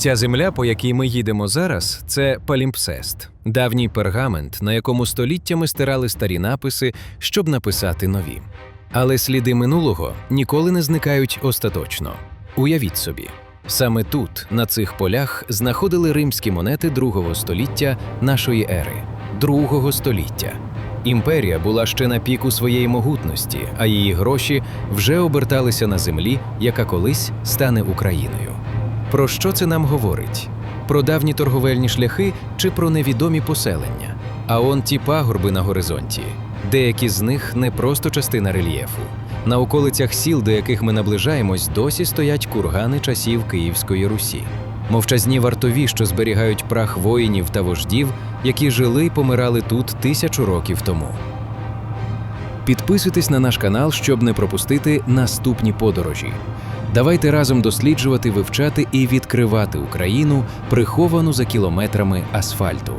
Ця земля, по якій ми їдемо зараз, це палімпсест, давній пергамент, на якому століттями стирали старі написи, щоб написати нові. Але сліди минулого ніколи не зникають остаточно. Уявіть собі, саме тут, на цих полях, знаходили римські монети другого століття нашої ери, другого століття. Імперія була ще на піку своєї могутності, а її гроші вже оберталися на землі, яка колись стане Україною. Про що це нам говорить? Про давні торговельні шляхи чи про невідомі поселення? А он ті пагорби на горизонті. Деякі з них не просто частина рельєфу. На околицях сіл, до яких ми наближаємось, досі стоять кургани часів Київської Русі. Мовчазні вартові, що зберігають прах воїнів та вождів, які жили й помирали тут тисячу років тому. Підписуйтесь на наш канал, щоб не пропустити наступні подорожі. Давайте разом досліджувати, вивчати і відкривати Україну, приховану за кілометрами асфальту.